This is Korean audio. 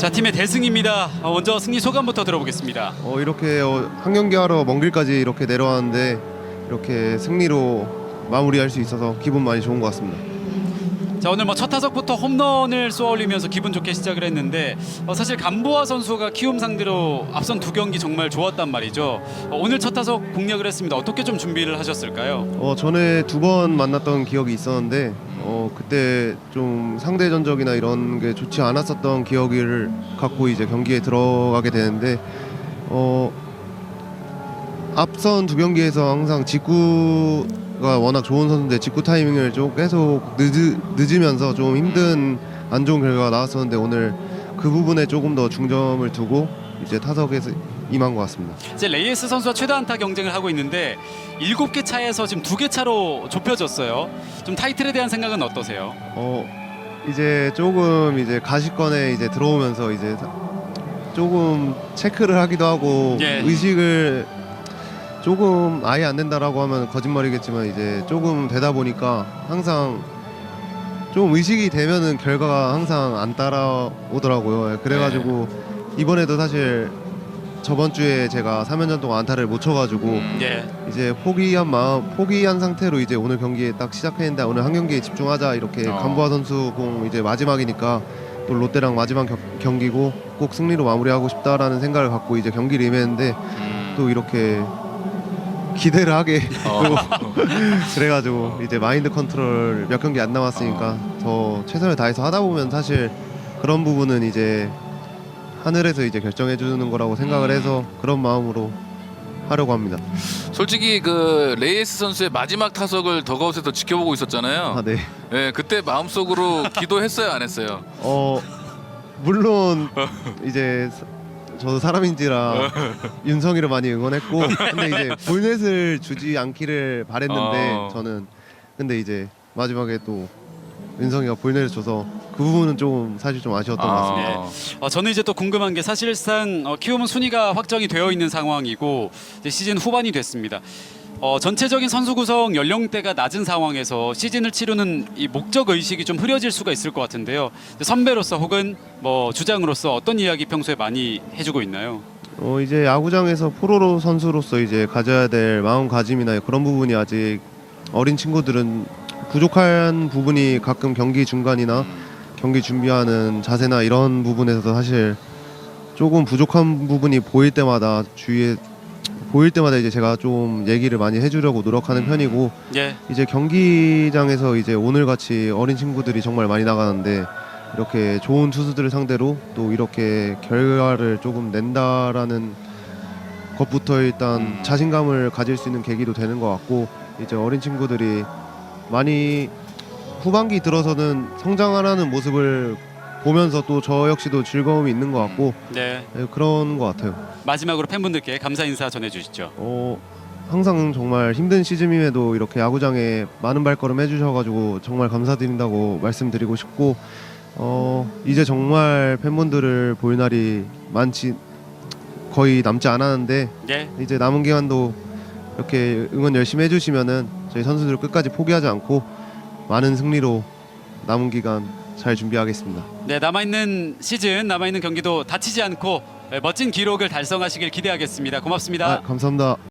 자 팀의 대승입니다. 어, 먼저 승리 소감부터 들어보겠습니다. 어, 이렇게 어, 한 경기 하러 먼 길까지 이렇게 내려왔는데 이렇게 승리로 마무리할 수 있어서 기분 많이 좋은 것 같습니다. 자 오늘 뭐 첫 타석부터 홈런을 쏘아올리면서 기분 좋게 시작을 했는데 어, 사실 감보아 선수가 키움 상대로 앞선 두 경기 정말 좋았단 말이죠. 어, 오늘 첫 타석 공략을 했습니다. 어떻게 좀 준비를 하셨을까요? 어, 전에 두 번 만났던 기억이 있었는데 어, 그때 좀 상대 전적이나 이런 게 좋지 않았었던 기억을 갖고 이제 경기에 들어가게 되는데 어, 앞선 두 경기에서 항상 직구가 워낙 좋은 선수인데 직구 타이밍을 좀 계속 늦, 늦으면서 좀 힘든 안 좋은 결과가 나왔었는데 오늘 그 부분에 조금 더 중점을 두고 이제 타석에서 임한 것 같습니다. 이제 레이에스 선수와 최다 안타 경쟁을 하고 있는데 일곱 개 차에서 지금 두개 차로 좁혀졌어요. 좀 타이틀에 대한 생각은 어떠세요? 어 이제 조금 이제 가시권에 이제 들어오면서 이제 조금 체크를 하기도 하고 예. 의식을 조금 아예 안 된다라고 하면 거짓말이겠지만 이제 조금 되다 보니까 항상 좀 의식이 되면은 결과가 항상 안 따라오더라고요. 예, 그래가지고 이번에도 사실 저번 주에 제가 3연전 동안 안타를 못 쳐가지고 예. 이제 포기한 마음 포기한 상태로 이제 오늘 경기에 딱 시작했는데 오늘 한 경기에 집중하자 이렇게 어. 간보아 선수 공 이제 마지막이니까 또 롯데랑 마지막 겨- 경기고 꼭 승리로 마무리하고 싶다라는 생각을 갖고 이제 경기를 임했는데 음. 또 이렇게 기대를 하게 어. 그래가지고 이제 마인드 컨트롤 몇 경기 안 남았으니까 더 최선을 다해서 하다 보면 사실 그런 부분은 이제 하늘에서 이제 결정해 주는 거라고 생각을 음. 해서 그런 마음으로 하려고 합니다. 솔직히 그 레이스 선수의 마지막 타석을 더가웃에서 지켜보고 있었잖아요. 아 네. 예, 그때 마음속으로 기도했어요, 안 했어요? 어 물론 이제 사- 저도 사람인지라 윤성이를 많이 응원했고 근데 이제 볼넷을 주지 않기를 바랬는데 어. 저는 근데 이제 마지막에 또 윤성이가 볼넷을 줘서 그 부분은 좀 사실 좀 아쉬웠던 것 같습니다. 아, 어, 저는 이제 또 궁금한 게 사실상 어, 키움은 순위가 확정이 되어 있는 상황이고 이제 시즌 후반이 됐습니다. 어, 전체적인 선수 구성 연령대가 낮은 상황에서 시즌을 치르는 이 목적 의식이 좀 흐려질 수가 있을 것 같은데요. 선배로서 혹은 뭐 주장으로서 어떤 이야기 평소에 많이 해주고 있나요? 어 이제 야구장에서 프로로 선수로서 이제 가져야 될 마음가짐이나 그런 부분이 아직 어린 친구들은 부족한 부분이 가끔 경기 중간이나 경기 준비하는 자세나 이런 부분에서도 사실 조금 부족한 부분이 보일 때마다 주위에 보일 때마다 이제 제가 좀 얘기를 많이 해주려고 노력하는 음. 편이고 예. 이제 경기장에서 이제 오늘 같이 어린 친구들이 정말 많이 나가는데 이렇게 좋은 투수들을 상대로 또 이렇게 결과를 조금 낸다라는 것부터 일단 음. 자신감을 가질 수 있는 계기도 되는 것 같고 이제 어린 친구들이 많이 후반기 들어서는 성장하라는 모습을 보면서 또 저 역시도 즐거움이 있는 것 같고 네. 예, 그런 것 같아요. 마지막으로 팬분들께 감사 인사 전해주시죠. 어 항상 정말 힘든 시즌임에도 이렇게 야구장에 많은 발걸음 해주셔가지고 정말 감사드린다고 말씀드리고 싶고 어 이제 정말 팬분들을 볼 날이 많지 거의 남지 않았는데 예. 이제 남은 기간도 이렇게 응원 열심히 해주시면은 저희 선수들 끝까지 포기하지 않고 많은 승리로 남은 기간 잘 준비하겠습니다. 네 남아있는 시즌 남아있는 경기도 다치지 않고 예, 멋진 기록을 달성하시길 기대하겠습니다. 고맙습니다. 아, 감사합니다.